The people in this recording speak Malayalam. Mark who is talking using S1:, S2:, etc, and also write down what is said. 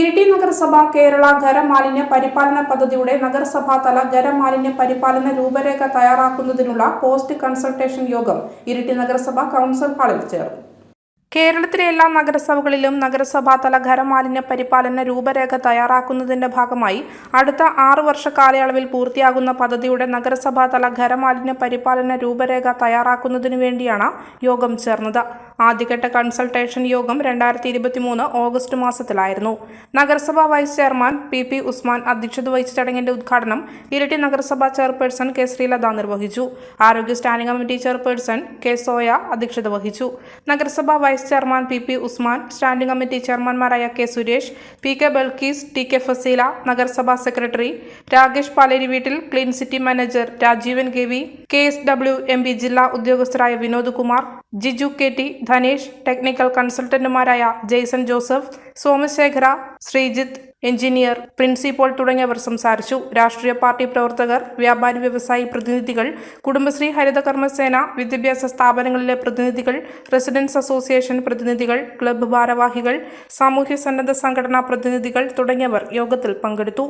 S1: ഇരിട്ടി നഗരസഭ കേരള ഖരമാലിന്യ പരിപാലന പദ്ധതിയുടെ നഗരസഭാതല ഖരമാലിന്യ പരിപാലന രൂപരേഖ തയ്യാറാക്കുന്നതിനുള്ള പോസ്റ്റ് കൺസൾട്ടേഷൻ യോഗം ഇരിട്ടി നഗരസഭ കൗൺസിൽ ഹാളിൽ ചേർന്നു. കേരളത്തിലെ എല്ലാ നഗരസഭകളിലും നഗരസഭാതല ഖരമാലിന്യ പരിപാലന രൂപരേഖ തയ്യാറാക്കുന്നതിന്റെ ഭാഗമായി അടുത്ത ആറു വർഷ കാലയളവിൽ പൂർത്തിയാകുന്ന പദ്ധതിയുടെ നഗരസഭാതല ഖരമാലിന്യ പരിപാലന രൂപരേഖ തയ്യാറാക്കുന്നതിനു വേണ്ടിയാണ് യോഗം ചേർന്നത്. ആദ്യഘട്ട കൺസൾട്ടേഷൻ യോഗം രണ്ടായിരത്തി ഇരുപത്തി മൂന്ന് ഓഗസ്റ്റ് മാസത്തിലായിരുന്നു. നഗരസഭാ vice chairman P P Usman അധ്യക്ഷത വഹിച്ച ചടങ്ങിന്റെ ഉദ്ഘാടനം ഇരട്ടി നഗരസഭാ ചെയർപേഴ്സൺ കെ ശ്രീലത നിർവഹിച്ചു. ആരോഗ്യ standing committee chairperson K Soya അധ്യക്ഷത വഹിച്ചു. നഗരസഭാ vice chairman P P Usman standing committee ചെയർമാൻമാരായ K Suresh P K Balkees T K Faseela നഗരസഭാ സെക്രട്ടറി രാകേഷ് പാലേരി വീട്ടിൽ clean city manager Rajeevan K V K S W M P ജില്ലാ ഉദ്യോഗസ്ഥരായ Vinod Kumar Jiju K T Dhanesh technical കൺസൾട്ടന്റുമാരായ Jaison Joseph Somasekhara Sreejith engineer principal തുടങ്ങിയവർ സംസാരിച്ചു. രാഷ്ട്രീയ പാർട്ടി പ്രവർത്തകർ വ്യാപാരി വ്യവസായി പ്രതിനിധികൾ കുടുംബശ്രീ ഹരിത കർമ്മസേന വിദ്യാഭ്യാസ സ്ഥാപനങ്ങളിലെ പ്രതിനിധികൾ റെസിഡൻസ് അസോസിയേഷൻ പ്രതിനിധികൾ ക്ലബ്ബ് ഭാരവാഹികൾ സാമൂഹ്യ സന്നദ്ധ സംഘടനാ പ്രതിനിധികൾ തുടങ്ങിയവർ യോഗത്തിൽ പങ്കെടുത്തു.